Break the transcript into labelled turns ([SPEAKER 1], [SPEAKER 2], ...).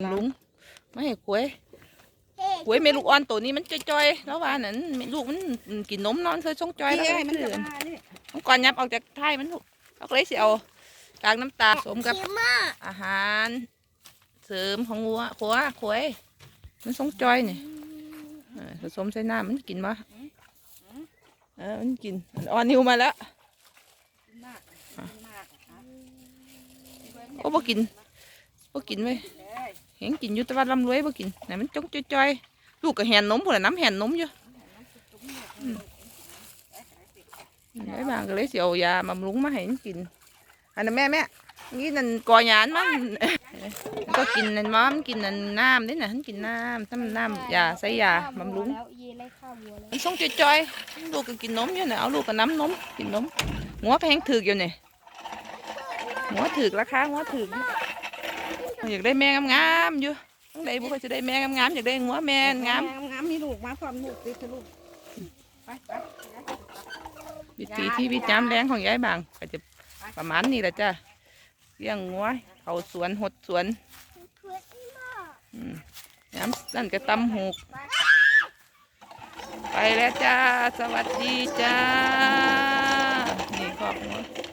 [SPEAKER 1] ลุงไม่ให้กล้วยกล้วยเมลูกอ่อนตัวนี้มันจ้อยๆแล้วว่านั่นแม่ลูกมันกินนมนอนเคยส่งจ้อยแล้ว
[SPEAKER 2] นี่
[SPEAKER 1] ก็
[SPEAKER 2] ไงมัน
[SPEAKER 1] ซื้
[SPEAKER 2] จะ
[SPEAKER 1] อ
[SPEAKER 2] มานี่
[SPEAKER 1] มันก่อนยับออกจากท้ายมันลูกเราก็เลยสิเอากากน้ำตาลผสมกับอาหาร เสริมของวัวขัวขวยมันส่งจ้อยนี่เออผสมใส่น้ำมันกินปะเออมันกินมันอ่อนนิวมาแล้ว
[SPEAKER 2] มากมาก
[SPEAKER 1] โอ้บ่กินบ่กินเว้ย
[SPEAKER 2] เลย
[SPEAKER 1] เห็นกินอยู่แต่ว่าลำรวยบ่กินไหนมันจงจ้อยๆลูกก็แหนนมพุ่นน่ะน้ำแหนนมอยู่ไอ้บางก็เลยสิเอายาบำรุงมาให้มันกินอันนั้นแม่แม่นี่นั่นกอหยานมันมันก็กินนั่นม้อมันกินนั่นน้ำนี่น่ะมันกินน้ำทำน้ำยาใส่ยาบำรุง
[SPEAKER 3] แล้วเยไล่ข้าววัวแล้ว
[SPEAKER 1] มันส่งจ้อยๆลูกก็กินนมอยู่เนี่ยเอาลูกก็น้ำนมกินนมหัวก็แห้งถึกอยู่เนี่ยหัวถึกราคาหัวถึก อยากได้แม่งามๆอยู่ทั้งใดบุคคลจะได้แม่งามๆอยากได้หัวแม่งาม
[SPEAKER 2] งามมีลูกมาพร้อมลูกติดลูกไปไป
[SPEAKER 1] วิถีที่วิจามแรงของยายบางก็จะประมาณนี้แหละจ้ะเลี้ยงงัวเขาสวนหดสวนอืมน้ำนั่นก็ตำหูก ไปแล้วจ้า สวัสดีจ้า นี่ครอบครัว